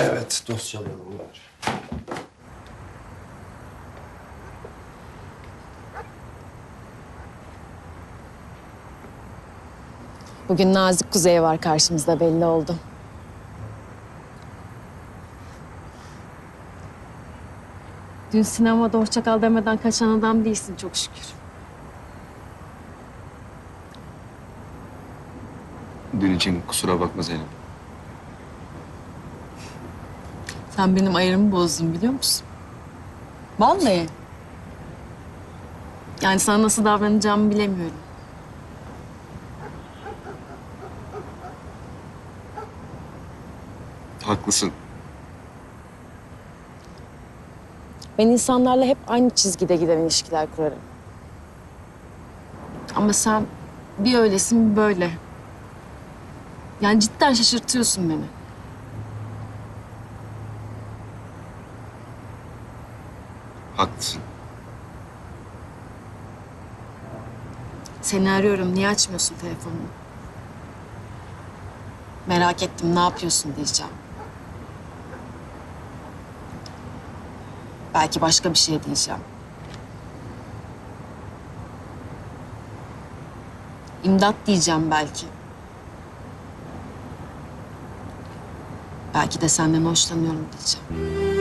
Evet, dosyalarım var. Bugün Nazik Kuzey var karşımızda belli oldu. Dün sinemada hoşça kal demeden kaçan adam değilsin çok şükür. Dün için kusura bakma Zeynep. Sen benim ayarımı bozdun biliyor musun? Vallahi. Yani sana nasıl davranacağımı bilemiyorum. Haklısın. Ben insanlarla hep aynı çizgide giden ilişkiler kurarım. Ama sen bir öylesin bir böyle. Yani cidden şaşırtıyorsun beni. Haklısın. Seni arıyorum. Niye açmıyorsun telefonunu? Merak ettim. Ne yapıyorsun diyeceğim. Belki başka bir şey diyeceğim. İmdat diyeceğim belki. Belki de senden hoşlanıyorum diyeceğim.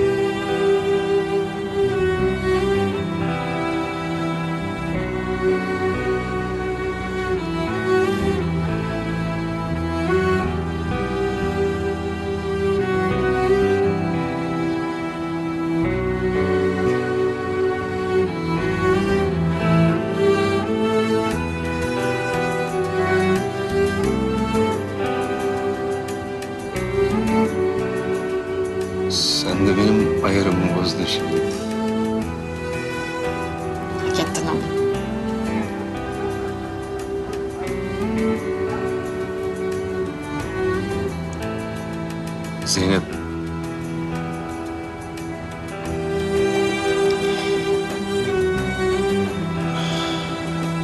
Sen de benim ayarımı bozdun şimdi. Hak ettin ama. Zeynep.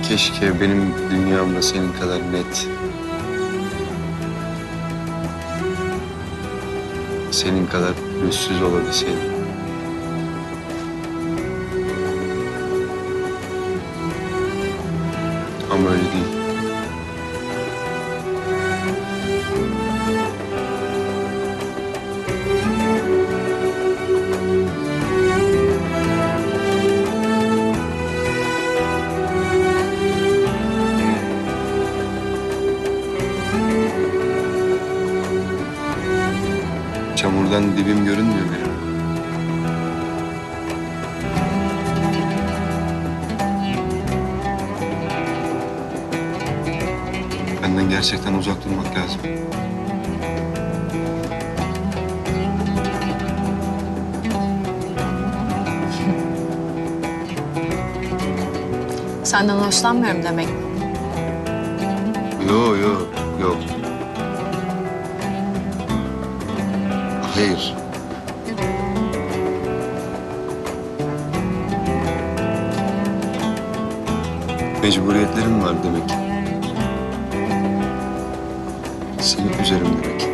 Keşke benim dünyamda senin kadar net. Senin kadar pürüzsüz olabilseydim. Ama öyle değil. Çamurdan dibim görünmüyor benim. Benden gerçekten uzak durmak lazım. Senden hoşlanmıyorum demek. Yo yo yok. Hayır. Mecburiyetlerim var demek. Senin üzerimde